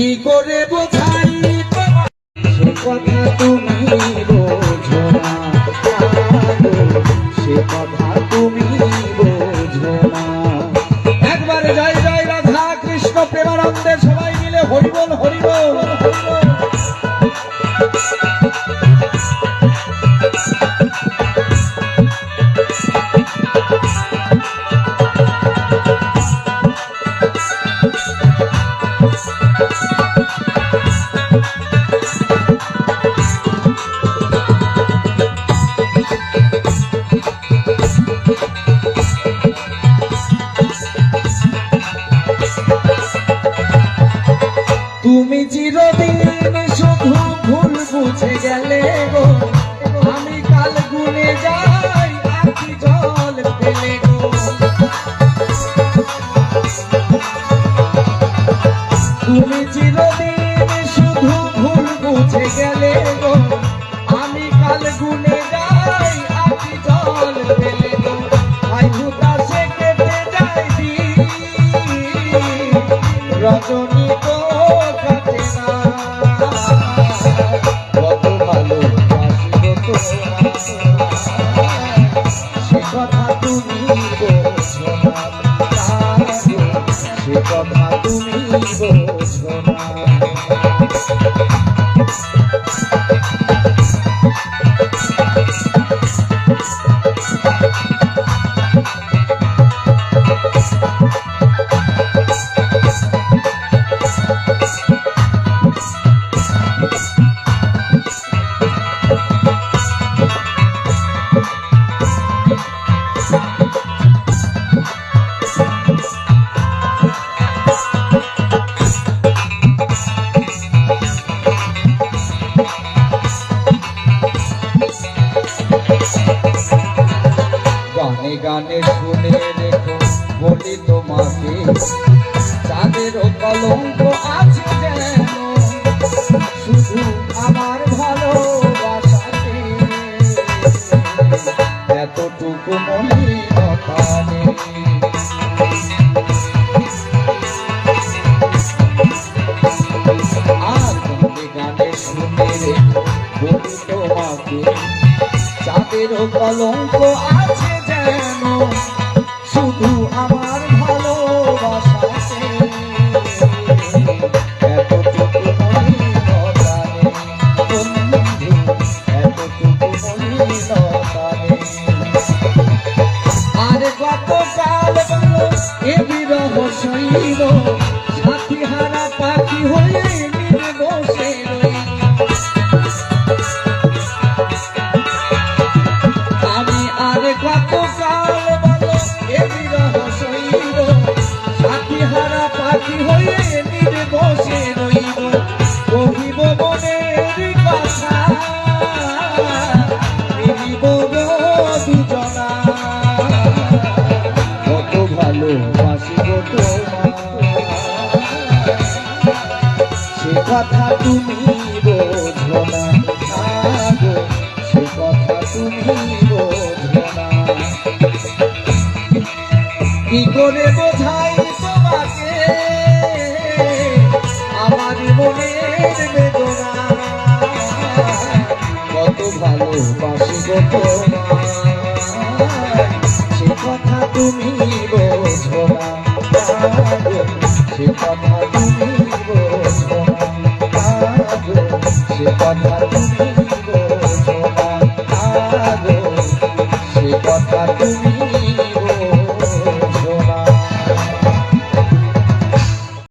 কি করে বোঝাই সে কথা তুমি সে কথা তুমি একবার জয় জয় রাধা কৃষ্ণ প্রেমানন্দে সবাই মিলে হরিবল হরিবল। তুমি চিরদিন শুধু ভুল বুঝে গেলে গো। আমি কাল গুনে যাই, আখি জল পেলে গো। তুমি চিরদিন শুধু ভুল বুঝে গেলে গো। তুমি বোঝো তাদের কলঙ্ক আছে যেন শুধু আমার ভালোবাসাতে। এতটুকু চাঁদের কলঙ্ক আছে যেন আর কত কাল এ বিরহ সইল কথা তুমি বোঝো না সে কথা তুমি বোঝো না। কি করে বোঝাই তোমাকে? আমার মনের বেদনা। কত ভালোবাসি গো সে কথা তুমি বোঝো না সে কথা কথা তুমি